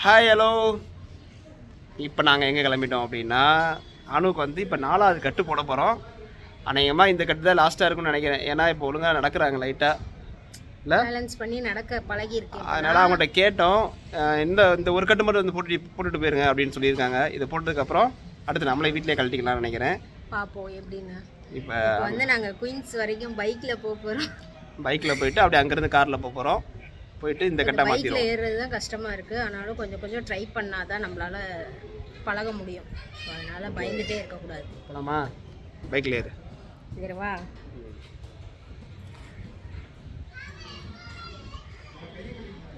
Hi hello இப்போ நாங்கள் எங்கே கிளம்பிட்டோம் அப்படின்னா அனுக்கு வந்து இப்போ நாலாவது கட்டு போட போகிறோம் அநேகமாக இந்த கட்டு தான் லாஸ்ட்டாக இருக்கும்னு நினைக்கிறேன். ஏன்னா இப்போ ஒழுங்காக நடக்கிறாங்க லைட்டாக இல்லை? பேலன்ஸ் பண்ணி நடக்க பழகி அதனால் அவங்கள்ட்ட கேட்டோம். இந்த இந்த ஒரு கட்டு மட்டும் வந்து போட்டு போட்டுட்டு போயிருங்க அப்படின்னு சொல்லியிருக்காங்க. இதை போட்டதுக்கப்புறம் அடுத்து நம்மளே வீட்டிலே கழட்டிக்கலாம்னு நினைக்கிறேன். பாப்போம் எப்படின்னு. இப்போ வந்து நாங்க குயின்ஸ் வரைக்கும் பைக்ல போக போறோம். பைக்கில் போயிட்டு அப்படியே அங்கேருந்து காரில் போக போகிறோம் போயிட்டு இந்த கட்டை பைக்ல மாற்றிடுவோம் ஏறுறது தான் கஷ்டமா இருக்கு. ஆனாலும் கொஞ்சம் கொஞ்சம் ட்ரை பண்ணாதான் நம்மளால பழக முடியும். அதனால பயந்துட்டே இருக்கக்கூடாது. போகலாமா பைக்கில் ஏறு. இதுவா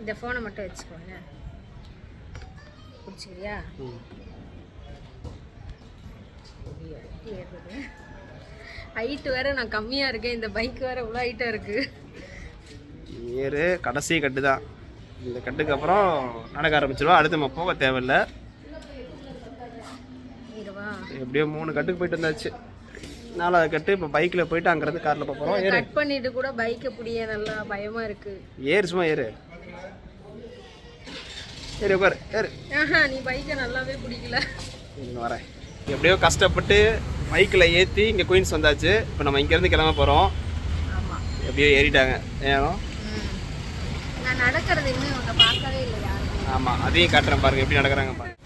இந்த ஃபோனை மட்டும் வச்சுக்கோங்க பிடிச்சிக்கிறியா? ம். ஹைட் வேற நான் கம்மியா இருக்கேன். இந்த பைக் வேற இவ்வளோ ஹைட்டா இருக்கு. ஏறு கடைசி கட்டு தான். இந்த கட்டுக்கு அப்புறம் நடக்க ஆரம்பிச்சிருவா. அடுத்து நம்ம போக தேவையில்லை. எப்படியோ மூணு கட்டுக்கு போயிட்டு வந்தாச்சு. நாலாவது கட்டு இப்போ பைக்கில் போயிட்டு அங்கேருந்து காரில் போக போகிறோம் ஏறு. கட் பண்ணிட்டு கூட பைக்கை பிடிய நல்லா பயமா இருக்கு. ஏறு சும்மா ஏறு. ஏறு உட்காரு ஏறு. ஆஹா நீ பைக்கை நல்லாவே பிடிக்கல. இங்கே வரேன். எப்படியோ கஷ்டப்பட்டு பைக்கில் ஏற்றி இங்கே குயின்ஸ் வந்தாச்சு. இப்போ நம்ம இங்கேருந்து கிளம்ப போகிறோம் எப்படியோ ஏறிட்டாங்க. ஏனோ நான் நடக்கிறது இன்னும் இவங்க பார்க்கவே இல்லை யாருமே. ஆமாம் அதையும் காட்டுறேன் பாருங்க எப்படி நடக்கிறாங்க பாருங்க.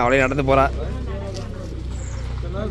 அவளே நடந்து போறா.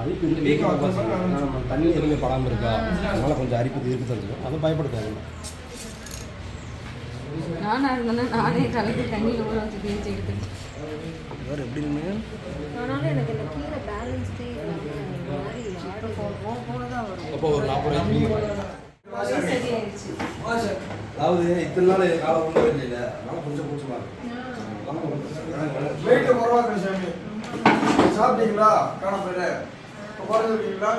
அரிப்பு இருக்கு நம்ம தண்ணி எதுவுமே படாமல் இருக்கா? அதனால கொஞ்சம் அரிப்பு இருக்கு தெரிஞ்சு அதை பயப்பட தேவையில்லை நானா இருந்தேன்னா நானே தலைக்கு தண்ணியில் ஊற வச்சு தேய்ச்சி எடுத்துக்கிட்டேன் இவர் எப்படி எனக்கு இந்த கீழே அப்போ ஒரு நாற்பது அதாவது இத்தனை நாள் இல்லை அதனால கொஞ்சம் வெயிட் சாப்பிட்டீங்களா? காண இப்போ குறைஞ்சிருக்கீங்களா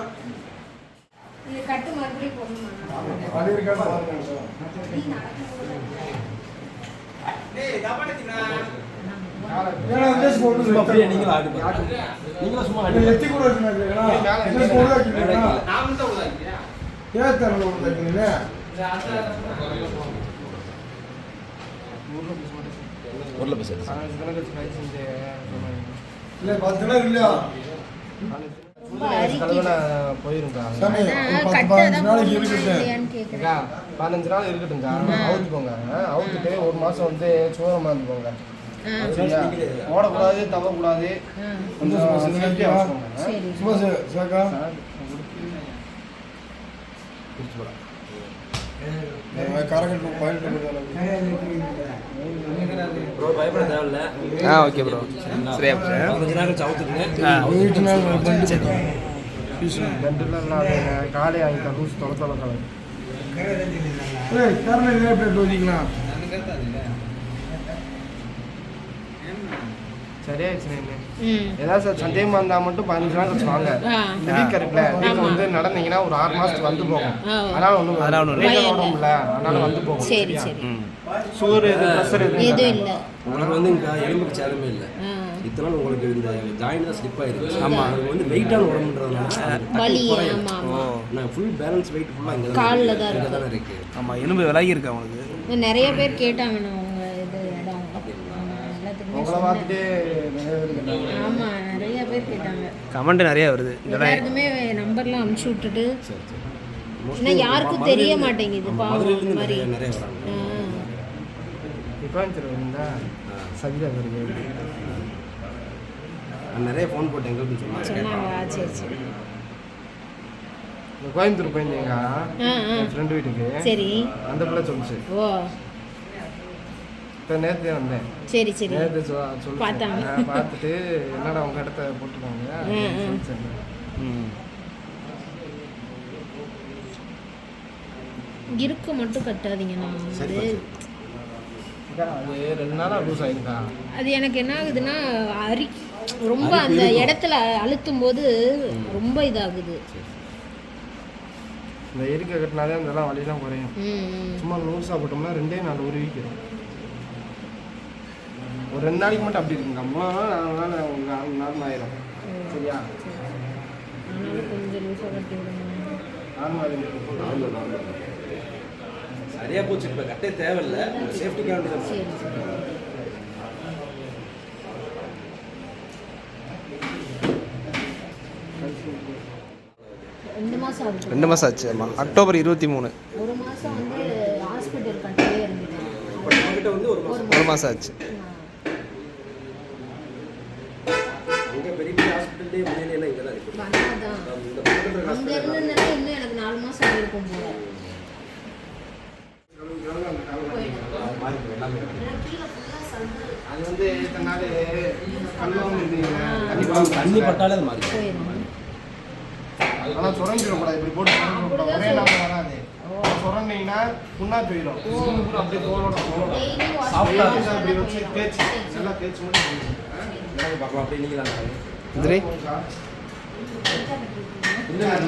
இது கட்டு மறுபடியும் போடணுமா? பாருங்க இருக்குங்களா. போய் சேர்த்து. இல்லை பத்து இல்லையா? கட்டு பதினஞ்சு நாள் இருக்கட்டும்க்கா அவுத்துக்கோங்க அவுத்துட்டு ஒரு மாசம் வந்து சூரமா இருந்துக்கோங்க ஓடக்கூடாது தவக்கூடாது சும்மா சார் சாக்கா காரக்கட்டு பயன்படுத்த ப்ரோ பயப்பட தேவையில்ல ஆ ஓகே ப்ரோ சரியா பதினஞ்சு நாள் கழிச்சு நாள் காலை வாங்கிட்டா லூஸ் தொலை தொலை கலர் ஏய் எப்படி ஓதிக்கலாம் பிளேட் ஊதிக்கலாம் சரியாயிடுச்சு என்ன ம். ஏதாவது சார் சந்தேகமா இருந்தா மட்டும் பதினஞ்சு நாள் கழிச்சு வாங்க. ஆ. இந்த வீக் இருக்குல்ல வீக் வந்து நடந்தீங்கன்னா ஒரு ஆறு மாசத்துக்கு வந்து போகும். அதனால ஒன்றும் அதனால உடம்புல அதனால வந்து போகும். சரி சரி. ம். சுகர் எது ப்ரெஷர் எது எதுவும் இல்லை. உங்களுக்கு வந்து இங்கே எலும்புக்கு சேதமே இல்லை. இத்தனை நாள் உங்களுக்கு இந்த ஜாயின் தான் ஸ்லிப் ஆயிருக்கு. ஆமாம் அது வந்து வெயிட்டான உடம்புன்றதுனால வலி ஆமா ஆமா. நான் ஃபுல் பேலன்ஸ் வெயிட் ஃபுல்லாக இங்கே கால்ல தான் இருக்கு. ஆமாம் எலும்பு விலகி இருக்கு அவனுக்கு இன்னும் நிறைய பேர் கேட்டாங்க நான் உங்க இது இடம் ஆமா, எல்லாத்துக்குமே உங்களை. பார்த்துட்டு நிறைய பேர் கேட்டாங்க. ஆமா நிறைய பேர் கேட்டாங்க. கமெண்ட் நிறைய வருது. இதெல்லாம் எல்லாருக்குமே நம்பர்லாம் அனுப்பிச்சு விட்டுட்டு ஏன்னா யாருக்கும் தெரிய மாட்டேங்குது பாவம் மதுரையிலேருந்து மாதிரி. கோயம்புத்தூர் இருந்தா சவிதா வருது. நான் நிறைய ஃபோன் போட்டு எங்களுக்கு சொன்னாங்க. சரி சரி. இந்த கோயம்புத்தூர் போயிருந்தீங்க. என் ஃப்ரெண்டு வீட்டுக்கு. சரி. அந்த பிள்ளை சொல்லுச்சு. ஓ. இப்போ நேற்றே வந்தேன். சரி சரி. நேற்று சொல்லி பார்த்தாங்க. பார்த்துட்டு என்னடா உங்கள் இடத்த போட்டுருக்காங்க? இருக்க மட்டும் கட்டாதீங்கண்ணா அது அது ரெண்டு நாளாக லூஸ் ஆயிருக்கா அது எனக்கு என்ன ஆகுதுன்னா அரி ரொம்ப அந்த இடத்துல அழுத்தும் போது ரொம்ப இதாகுது. இந்த இருக்க கட்டினாலே அதெல்லாம் வலிலாம் குறையும். சும்மா லூஸாக போட்டோம்னா ரெண்டே நாள் ஒரு வீக்கிறோம் ஒரு ரெண்டு நாளைக்கு மட்டும் அப்படி இருக்குங்க நாலு நாள் ஒரு நாலு நாள் ஆயிரும். சரியா? அதனால நார்மல் சரியா போச்சு. இப்போ கட்டே தேவையில்லை. சேஃப்டிக்காக வேண்டியது ரெண்டு மாதம் ஆச்சு ஆமாம் அக்டோபர் இருபத்தி மூணு. ஒரு மாதம் வந்து ஹாஸ்பிட்டல் ஒரு மாதம் ஆச்சு அங்கே பெரிய ஹாஸ்பிட்டல்லே முன்னாடி இங்கே தான் இருக்குது வந்தாதான். இந்த பக்கத்தில் இருக்க இன்னும் எனக்கு போல. அது வந்து இத்தனை நாள் கல்லும் இருந்தீங்க தண்ணி பட்டாலே அது மாறி போயிடும் ஆனால் சுரண்டிடக்கூடாது. இப்படி போட்டு சுரண்டிடக்கூடாது ஒரே நாள் வராது. சுரண்டிங்கன்னா புண்ணா போயிடும். அப்படியே தோலோட தோலோட சாப்பிட்டா தேய்ச்சி நல்லா தேய்ச்சி மட்டும் பார்க்கலாம். அப்படியே நீங்கள் தான்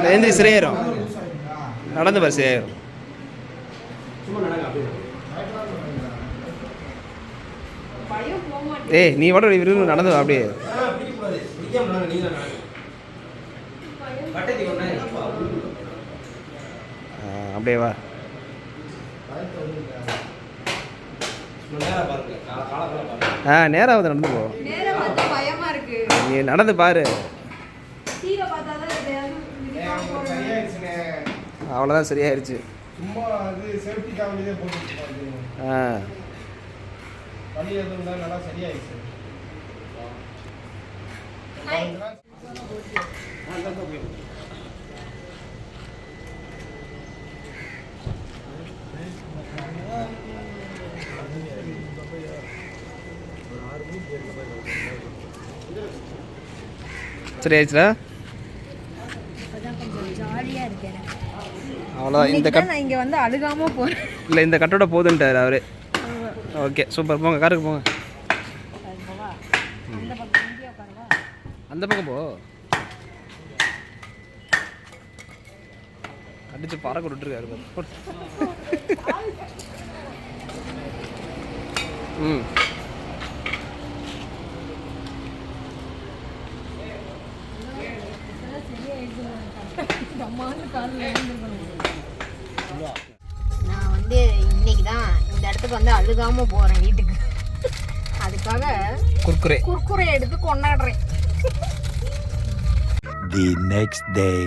எந்திரி சிறையேறும் நடந்து பாரு சிறையேறும் ஏய் நீ வட விரும்பி நடந்து வா அப்படியே வா. ஆ நேராக வந்து நடந்து போ நீ நடந்து பாரு. அவ்வளோதான் சரியாயிருச்சு. ஆ. வலி இருக்கு எனக்கு அவ்வளோதான் இந்த கட் இங்கே வந்து அழுகாம போகிறேன் இல்லை இந்த கட்டோட போதுன்ட்டார் அவரு. Okay super. போங்க காருக்கு போங்க. அந்த பக்கம் போ. அடிச்சு பறக்க விட்டுருக்காரு. ம். நான் வந்து இன்னைக்கு தான் இந்த இடத்துக்கு வந்து அழுகாம போகிறேன் வீட்டுக்கு. அதுக்காக குர்குரே. குர்குரை எடுத்து கொண்டாடுறேன். The next day.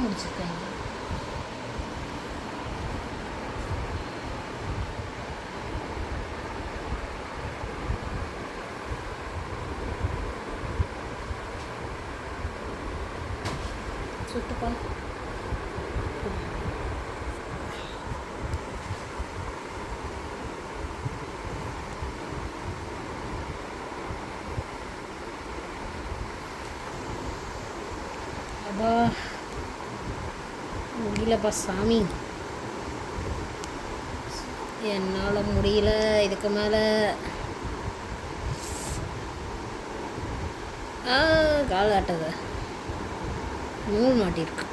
사람으로 짓다니 முடியலப்பா சாமி. என்னால் முடியல. இதுக்கு மேலே. கால் ஆட்டது நூல் மாட்டியிருக்கு.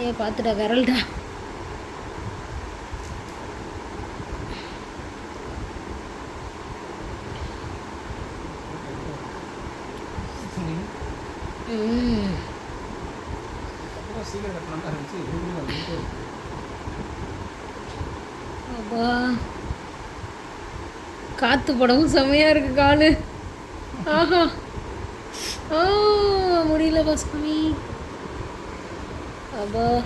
ஏ பார்த்துட்டா விரல்டா ம் அப்பா காத்து படமும் செமையா இருக்கு காலு. ஆஹா. ஆ முடியல சாமி அப்பா.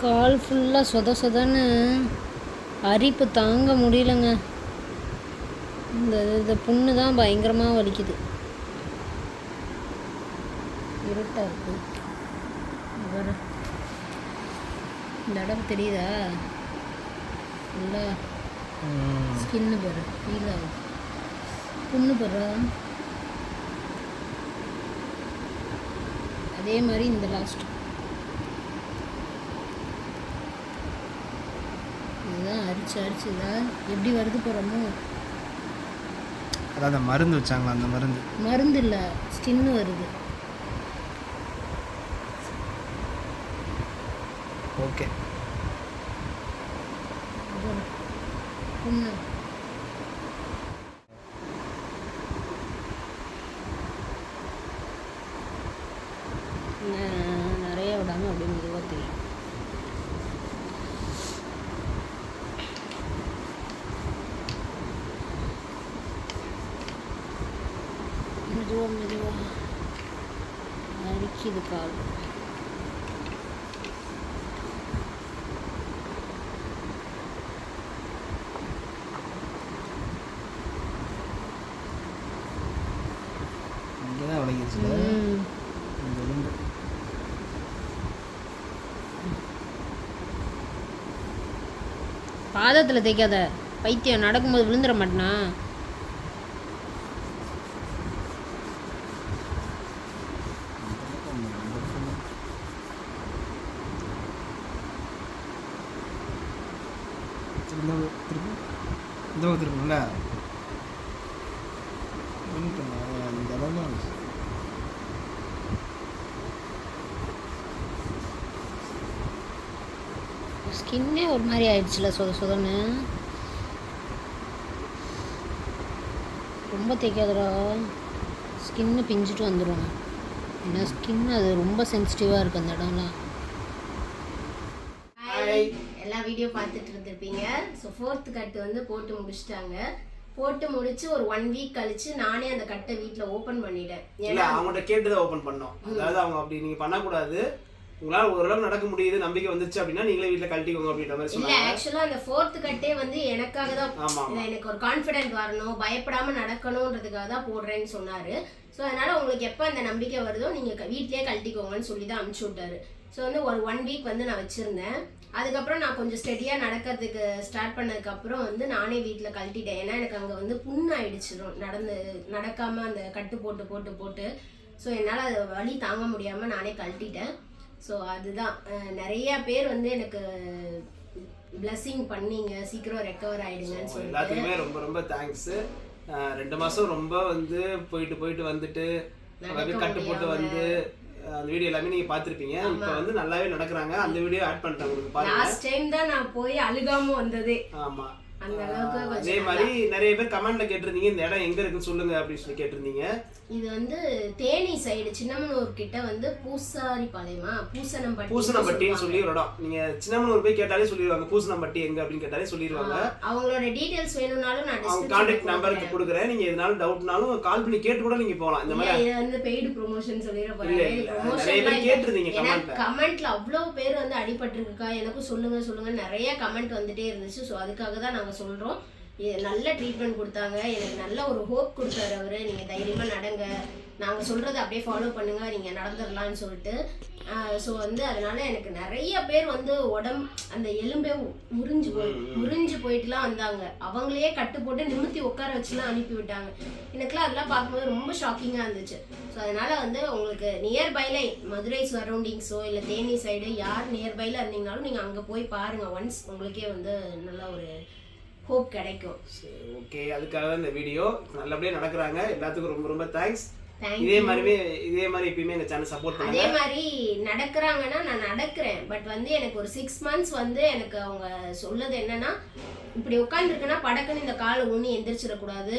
கால் ஃபுல்லாக சொத சொதன்னு அரிப்பு தாங்க முடியலங்க. இந்த இந்த புண்ணு தான் பயங்கரமாக வலிக்குது. இருட்டாக இருக்கு. வர இந்த இடம் தெரியுதா? நல்லா ஸ்கின்னு பாரு ஃபீல் ஆகுது புண்ணு பாரு அதே மாதிரி இந்த லாஸ்ட் இதுதான் அரிச்சு அரிச்சு இதா எப்படி வருது போகிறோமோ அதான் அந்த மருந்து வச்சாங்களா அந்த மருந்து மருந்து இல்லை ஸ்கின்னு வருது ஓகே பாரு. புண்ணு ந- நிறைய விடாம அப்படியே மெதுவாக தெரியும். மெதுவா மெதுவா. அடிக்குது கால் இங்கே தான் விளங்கிடுச்சு ம் இந்த எலும்பு பாதத்தில் தைக்காத பைத்தியம் நடக்கும்போது விழுந்துட மாட்டேனா இந்த பக்கம் திருப்பி இந்த பக்கம் திருப்பணும்ல இந்த இடம் தான் ஸ்கின்னே ஒரு மாதிரி ஆயிடுச்சுல சொத சொதன்னு. ரொம்ப தேய்க்காதடா. ஸ்கின்னு பிஞ்சிட்டு வந்துடும் ஏன்னா ஸ்கின் அது ரொம்ப சென்சிட்டிவாக இருக்குது அந்த இடம்லாம் எல்லா வீடியோ பார்த்துட்டு இருந்திருப்பீங்க. ஸோ ஃபோர்த் கட்டு வந்து போட்டு முடிச்சிட்டாங்க. போட்டு முடிச்சு ஒரு ஒன் வீக் கழிச்சு நானே அந்த கட்டை வீட்டில் ஓப்பன் பண்ணிட்டேன். இல்ல ஏன்னா அவங்கள்ட்ட கேட்டு தான் ஓப்பன் பண்ணோம் அதாவது அவங்க அப்படி நீங்க பண்ணக்கூடாது. உங்களால ஓரளவு நடக்க முடியுது நம்பிக்கை வந்துச்சு அப்படின்னா நீங்களே வீட்டுல கழட்டிக்கோங்க அப்படின்ற மாதிரி சொன்னாங்க. ஆக்சுவலா அந்த ஃபோர்த் கட்டே வந்து எனக்காக தான். எனக்கு ஒரு கான்ஃபிடென்ட் வரணும் பயப்படாம நடக்கணுன்றதுக்காக தான் போடுறேன்னு சொன்னாரு. ஸோ அதனால உங்களுக்கு எப்போ அந்த நம்பிக்கை வருதோ நீங்க வீட்லயே கழட்டிக்கோங்கன்னு சொல்லி தான் அனுப்பிச்சு விட்டாரு. ஸோ வந்து ஒரு ஒன் வீக் வந்து நான் வச்சிருந்தேன். அதுக்கப்புறம் நான் கொஞ்சம் ஸ்டெடியாக நடக்கிறதுக்கு ஸ்டார்ட் பண்ணதுக்கப்புறம் வந்து நானே வீட்டில் கழட்டிட்டேன். ஏன்னா எனக்கு அங்கே வந்து புண்ணு ஆயிடுச்சு நடந்து நடக்காம அந்த கட்டு போட்டு போட்டு போட்டு. ஸோ என்னால் அது வலி தாங்க முடியாமல் நானே கழட்டிட்டேன். ஸோ அதுதான். நிறைய பேர் வந்து எனக்கு blessing பண்ணீங்க. சீக்கிரம் ரெக்கவர் ஆயிடுங்கன்னு சொல்லிட்டு. எல்லாத்துக்குமே ரொம்ப ரொம்ப தேங்க்ஸ் ரெண்டு மாசம் ரொம்ப வந்து போயிட்டு போயிட்டு வந்துட்டு கட்டு போட்டு வந்து அந்த வீடியோ எல்லாமே நீங்க பார்த்திருப்பீங்க. இப்போ வந்து நல்லாவே நடக்கிறாங்க. அந்த வீடியோ ஆட் பண்ணிட்டேன் உங்களுக்கு பாருங்க. லாஸ்ட் டைம் தான் நான் போய் அழுகாம வந்ததே. ஆமா. அந்த அளவுக்கு அதே மாதிரி நிறைய பேர் கமெண்ட்ல கேட்டிருந்தீங்க இந்த இடம் எங்க இருக்குன்னு சொல்லுங்க அப்படின்னு சொல்லி கேட்டிருந்தீங்க. இது வந்து தேனி சைடு சின்னமனூர் கிட்ட வந்து பூசாரி பாளையமா பூசனம்பட்டி பூசனம்பட்டின்னு சொல்லி ஒரு இடம். நீங்க சின்னமனூர் போய் கேட்டாலே சொல்லிடுவாங்க பூசனம்பட்டி எங்க அப்படின்னு கேட்டாலே சொல்லிடுவாங்க. அவங்களோட டீடைல்ஸ் வேணும்னாலும் நான் அவங்க கான்டாக்ட் நம்பருக்கு. கொடுக்குறேன். நீங்க எதுனாலும் டவுட்னாலும் கால் பண்ணி கேட்டு கூட நீங்க போகலாம். இந்த மாதிரி இது வந்து பெய்டு ப்ரொமோஷன் சொல்லிட போறேன். ப்ரொமோஷன் கேட்டிருந்தீங்க கமெண்ட்ல. கமெண்ட்ல அவ்வளவு பேர் வந்து அடிபட்டிருக்குக்கா. எனக்கும் சொல்லுங்க சொல்லுங்க நிறைய கமெண்ட் வந்துட்டே இருந்துச்சு. ஸோ அதுக்காக தான் நாங்க சொல்றோம். இது நல்ல ட்ரீட்மெண்ட் கொடுத்தாங்க. எனக்கு நல்ல ஒரு ஹோப் கொடுத்தாரு அவரு. நீங்க தைரியமா நடங்க. நாங்க சொல்றதை அப்படியே ஃபாலோ பண்ணுங்க. நீங்க நடந்துடலாம்னு சொல்லிட்டு. ஸோ வந்து அதனால எனக்கு நிறைய பேர் வந்து உடம்பு அந்த எலும்பே முறிஞ்சு போய் முறிஞ்சு போயிட்டுலாம் வந்தாங்க. அவங்களையே கட்டு போட்டு நிமித்தி உட்கார வச்சுலாம் அனுப்பி விட்டாங்க. எனக்குலாம் அதெல்லாம் பார்க்கும்போது ரொம்ப ஷாக்கிங்காக இருந்துச்சு. ஸோ அதனால வந்து உங்களுக்கு நியர்பைல மதுரை சரௌண்டிங்ஸோ இல்லை தேனி சைடு யார் நியர்பைல இருந்தீங்கனாலும் நீங்கள் அங்கே போய் பாருங்க. ஒன்ஸ் உங்களுக்கே வந்து நல்ல ஒரு ஹோப் கிடைக்கும். ஓகே அதுக்காக தான் இந்த வீடியோ நல்லபடியா நடக்கிறாங்க. எல்லாத்துக்கும் ரொம்ப ரொம்ப தேங்க்ஸ் இதே. மாதிரிவே இதே மாதிரி எப்பயுமே எங்க சேனல் சப்போர்ட் அதே பண்ணுங்க மாதிரி நடக்கிறாங்கன்னா நான் நடக்கிறேன். பட் வந்து எனக்கு ஒரு சிக்ஸ் மந்த்ஸ் வந்து எனக்கு அவங்க சொல்லது என்னன்னா இப்படி உட்காந்துருக்குன்னா படக்குன்னு இந்த காலை ஊனி எந்திரிச்சிடக்கூடாது.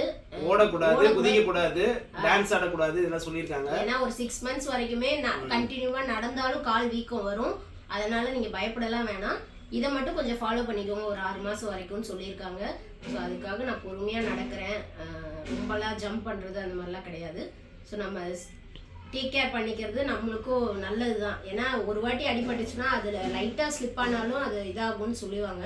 ஓடக்கூடாது குதிக்க கூடாது டான்ஸ் ஆடக்கூடாது இதெல்லாம் சொல்லியிருக்காங்க. ஏன்னா ஒரு சிக்ஸ் மந்த்ஸ் வரைக்குமே கண்டினியூவா நடந்தாலும் கால் வீக்கம் வரும். அதனால நீங்க பயப்படலாம் வேணாம். இதை மட்டும் கொஞ்சம் ஃபாலோ பண்ணிக்கோங்க ஒரு ஆறு மாசம் வரைக்கும்னு சொல்லியிருக்காங்க. ஸோ அதுக்காக நான் பொறுமையா நடக்கிறேன். ரொம்பலாம் ஜம்ப் பண்றது அந்த மாதிரிலாம் கிடையாது. ஸோ நம்ம டேக் கேர் பண்ணிக்கிறது நம்மளுக்கும் நல்லது தான் ஏன்னா ஒரு வாட்டி அடிபட்டுச்சுன்னா அதில் லைட்டாக ஸ்லிப் ஆனாலும் அது இதாகும்னு சொல்லுவாங்க.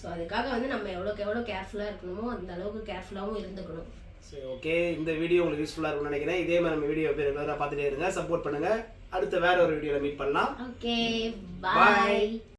ஸோ அதுக்காக வந்து நம்ம எவ்வளோக்கு எவ்வளோ கேர்ஃபுல்லாக இருக்கணுமோ அந்த அளவுக்கு கேர்ஃபுல்லாகவும் இருந்துக்கணும். சரி ஓகே இந்த வீடியோ உங்களுக்கு யூஸ்ஃபுல்லாக இருக்கும்னு நினைக்கிறேன். இதே மாதிரி நம்ம வீடியோ பேர் ரெகுலராக பார்த்துட்டே இருங்க. சப்போர்ட் பண்ணுங்க. அடுத்த வேற ஒரு வீடியோவில் மீட் பண்ணலாம். ஓகே. பாய்